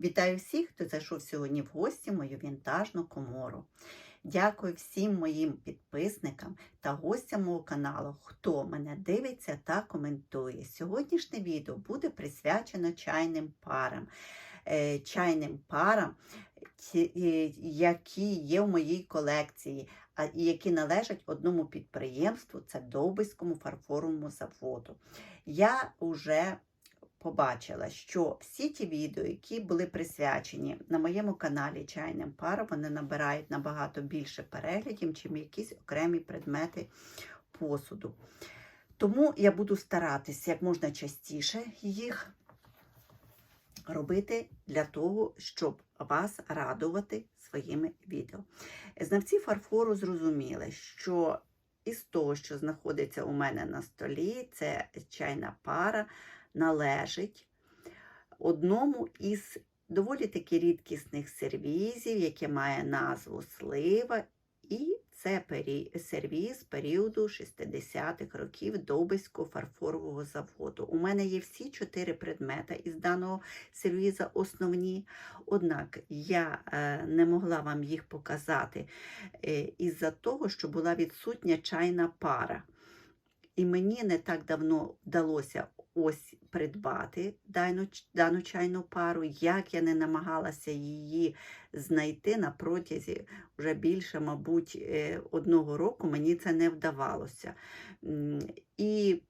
Вітаю всіх, хто зайшов сьогодні в гості в мою вінтажну комору. Дякую всім моїм підписникам та гостям мого каналу, хто мене дивиться та коментує. Сьогоднішнє відео буде присвячено чайним парам. Е, Чайним парам, е, які є в моїй колекції, і які належать одному підприємству, це Довбиському фарфоровому заводу. Я вже побачила, що всі ті відео, які були присвячені на моєму каналі Чайним парам, вони набирають набагато більше переглядів, чим якісь окремі предмети посуду. Тому я буду старатися як можна частіше їх робити для того, щоб вас радувати своїми відео. Знавці фарфору зрозуміли, що із того, що знаходиться у мене на столі, це чайна пара, належить одному із доволі таки рідкісних сервізів, яке має назву слива, і це сервіз періоду 60-х років Довбиського фарфорового заводу. У мене є всі чотири предмета із даного сервіза основні, однак я е, не могла вам їх показати е, із-за того, що була відсутня чайна пара. І мені не так давно вдалося ось придбати дану, дану чайну пару, як я не намагалася її знайти на протязі вже більше, мабуть, е, одного року, мені це не вдавалося. І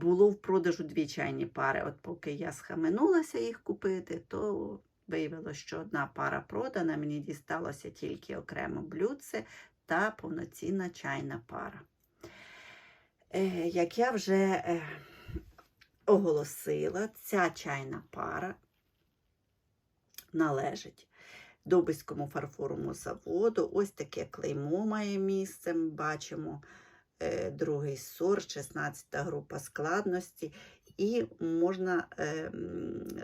було в продажу дві чайні пари. От поки я схаменулася їх купити, то виявилося, що одна пара продана, мені дісталося тільки окремо блюдце та повноцінна чайна пара. Е, Як я вже е, оголосила, ця чайна пара належить Добиському фарфоровому заводу. Ось таке клеймо має місце. Ми бачимо е, другий сорт, 16 група складності. І можна е,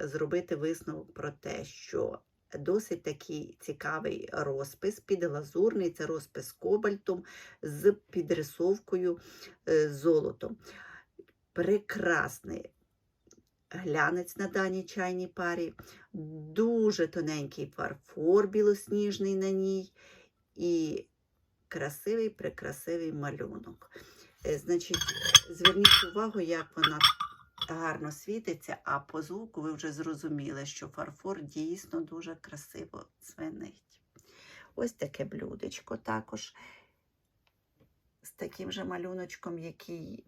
зробити висновок про те, що досить такий цікавий розпис підглазурний, це розпис кобальтом з підрисовкою е, золотом. Прекрасний глянець на даній чайній парі, дуже тоненький фарфор білосніжний на ній і красивий, прекрасивий малюнок. Е, Значить, зверніть увагу, як вона гарно світиться, а по звуку ви вже зрозуміли, що фарфор дійсно дуже красиво дзвенить. Ось таке блюдечко також з таким же малюночком, який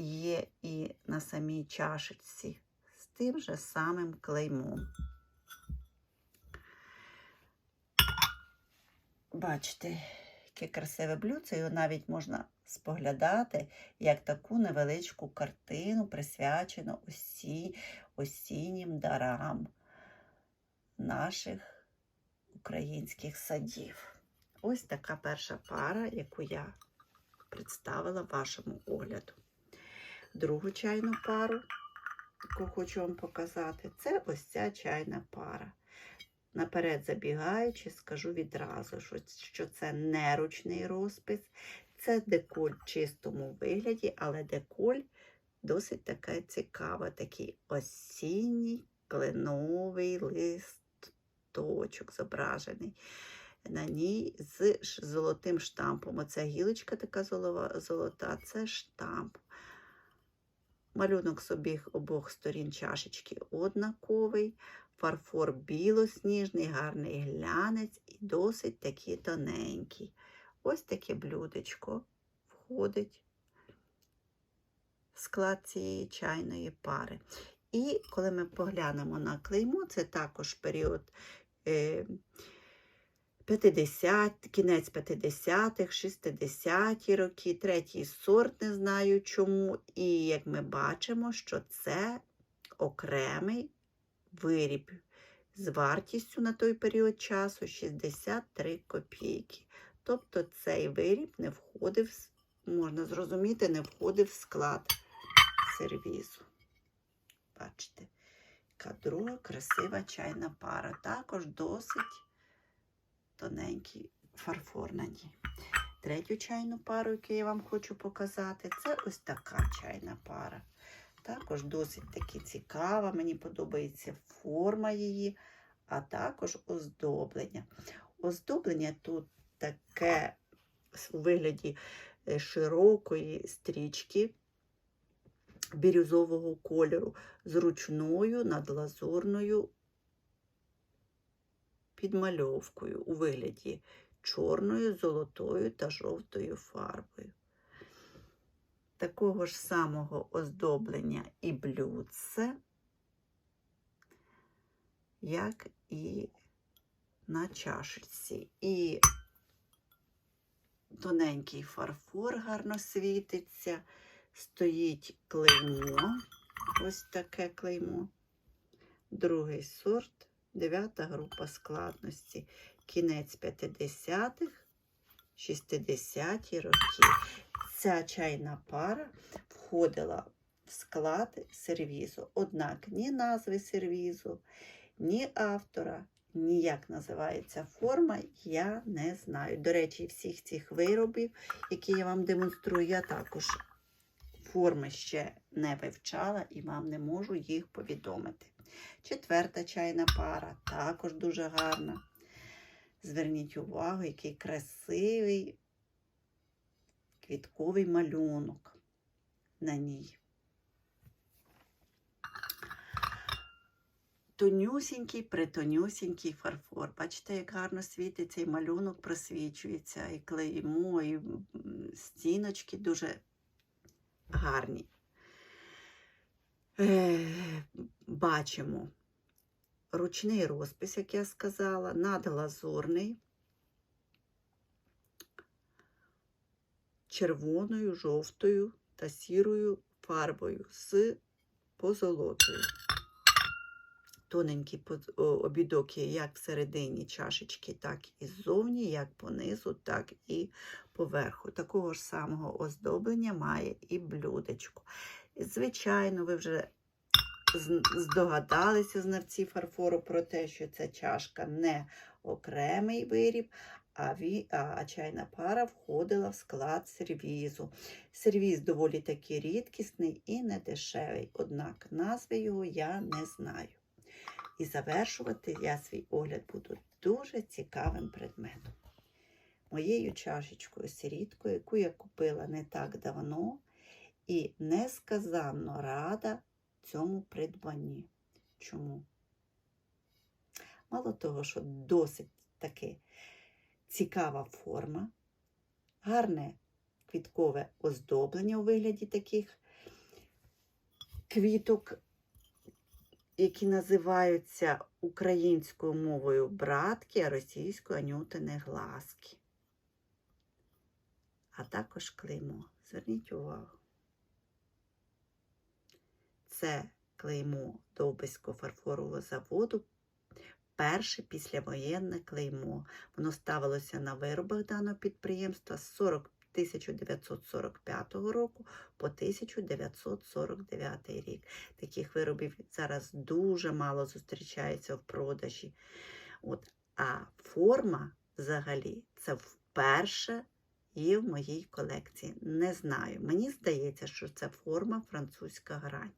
є і на самій чашечці, з тим же самим клеймом. Бачите, яке красиве блюдце, його навіть можна споглядати як таку невеличку картину, присвячену осі, осіннім дарам наших українських садів. Ось така перша пара, яку я представила вашому огляду. Другу чайну пару, яку хочу вам показати, це ось ця чайна пара. Наперед забігаючи, скажу відразу, що, це не ручний розпис, це деколь в чистому вигляді, але деколь досить таке цікаве, такий осінній кленовий листочок зображений. На ній з золотим штампом. Оця гілочка така золова- золота, це штамп. Малюнок з обох сторін чашечки однаковий, фарфор білосніжний, гарний глянець і досить такий тоненький. Ось таке блюдечко входить в склад цієї чайної пари. І коли ми поглянемо на клеймо, це також період е, 50, кінець 50-х, 60-ті роки, третій сорт, не знаю чому. І як ми бачимо, що це окремий виріб з вартістю на той період часу 63 копійки. Тобто цей виріб не входив, можна зрозуміти, не входив в склад сервізу. Бачите, яка красива чайна пара. Також досить тоненький фарфор на ній. Третю чайну пару, яку я вам хочу показати, це ось така чайна пара. Також досить таки цікава. Мені подобається форма її, а також оздоблення. Оздоблення тут таке у вигляді е, широкої стрічки бірюзового кольору з ручною надлазурною підмальовкою у вигляді чорною, золотою та жовтою фарбою. Такого ж самого оздоблення і блюдце, як і на чашечці. І тоненький фарфор гарно світиться, стоїть клеймо, ось таке клеймо. Другий сорт, дев'ята група складності. Кінець 50-х, 60-ті роки. Ця чайна пара входила в склад сервізу. Однак ні назви сервізу, ні автора, ні як називається форма, я не знаю. До речі, всіх цих виробів, які я вам демонструю, я також форми ще не вивчала і вам не можу їх повідомити. Четверта чайна пара також дуже гарна. Зверніть увагу, який красивий квітковий малюнок на ній. Тонюсінький, притонюсінький фарфор. Бачите, як гарно світить цей малюнок, просвічується, і клеймо, і стіночки дуже гарні. Е, бачимо ручний розпис, як я сказала, надглазурний, червоною, жовтою та сірою фарбою з позолотою. Тоненький поз- обідок є як всередині чашечки, так і ззовні, як понизу, так і поверху. Такого ж самого оздоблення має і блюдечко. Звичайно, ви вже здогадалися знавці фарфору про те, що ця чашка не окремий виріб, а, ві, а чайна пара входила в склад сервізу. Сервіз доволі таки рідкісний і не дешевий, однак назви його я не знаю. І завершувати я свій огляд буду дуже цікавим предметом. Моєю чашечкою сиріткою, яку я купила не так давно, і несказанно рада цьому придбанні. Чому? Мало того, що досить таки цікава форма, гарне квіткове оздоблення у вигляді таких квіток, які називаються українською мовою братки, а російською анютини глазки. А також клеймо. Зверніть увагу. Це клеймо Довбиського фарфорового заводу. Перше післявоєнне клеймо. Воно ставилося на виробах даного підприємства з 40 1945 року по 1949 рік. Таких виробів зараз дуже мало зустрічається в продажі. От. А форма взагалі це вперше є в моїй колекції. Не знаю. Мені здається, що це форма французька грань.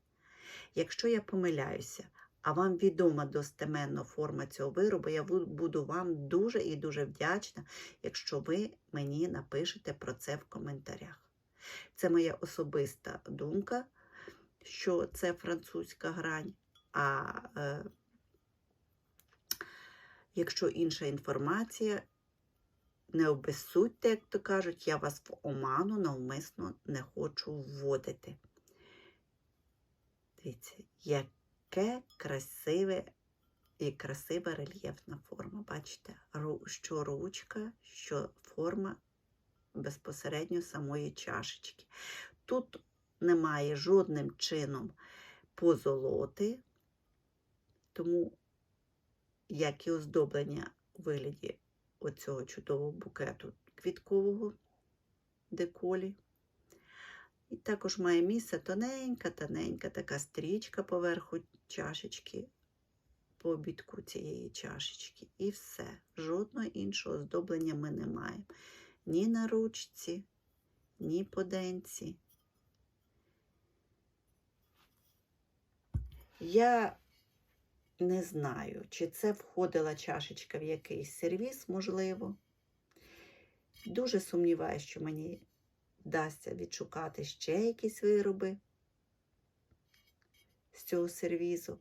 Якщо я помиляюся, а вам відома достеменно форма цього виробу, я буду вам дуже і дуже вдячна, якщо ви мені напишете про це в коментарях. Це моя особиста думка, що це французька грань. А е, якщо інша інформація, не обезсудьте, як то кажуть, я вас в оману навмисно не хочу вводити. Дивіться, яке красиве і красива рельєфна форма. Бачите, що ручка, що форма безпосередньо самої чашечки. Тут немає жодним чином позолоти, тому як і оздоблення у вигляді оцього чудового букету квіткового деколі. І також має місце тоненька, тоненька така стрічка поверху чашечки, по обідку цієї чашечки. І все. Жодного іншого оздоблення ми не маємо. Ні на ручці, ні по денці. Я Не знаю, чи це входила чашечка в якийсь сервіс, можливо. Дуже сумніваюся, що мені вдасться відшукати ще якісь вироби з цього сервізу.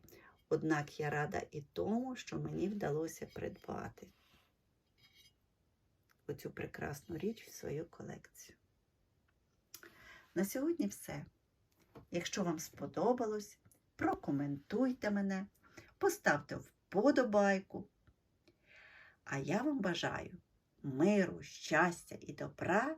Однак я рада і тому, що мені вдалося придбати оцю прекрасну річ в свою колекцію. На сьогодні все. Якщо вам сподобалось, прокоментуйте мене, поставте вподобайку. А я вам бажаю миру, щастя і добра,